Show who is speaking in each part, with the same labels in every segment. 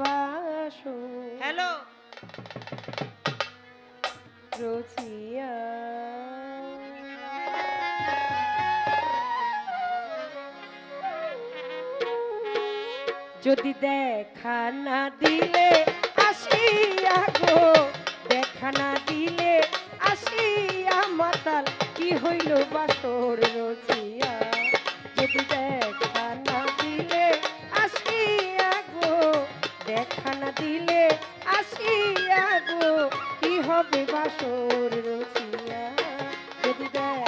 Speaker 1: বাসো হ্যালো। রচিয়া।
Speaker 2: যদি দেখা না দিলে আসিয়া
Speaker 1: গো দেখা একখানা দিলে আসিয়া গো কি হবে বাসর রচিয়া?
Speaker 2: যদি দেখ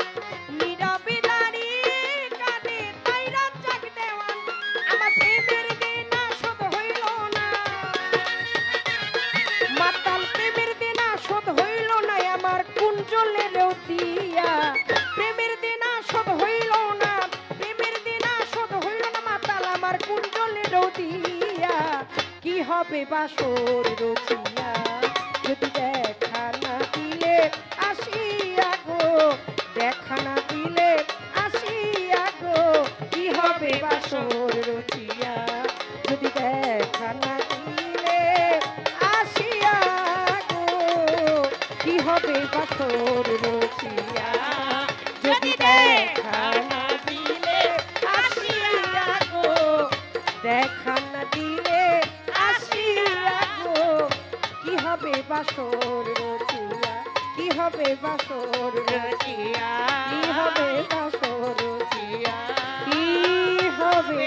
Speaker 2: হবে বাসর
Speaker 1: রচিয়া। যদি দেখা না দিলে আসিয়া গো, দেখা না দিলে আসিয়া গো, কি হবে বাসর রচিয়া? যদি দেখা না দিলে আসিয়া গো, কি হবে বাসর রচিয়া? বাসর রচিয়া কি হবে বাসর রচিয়া? কি হবে বাসর রচিয়া? কি হবে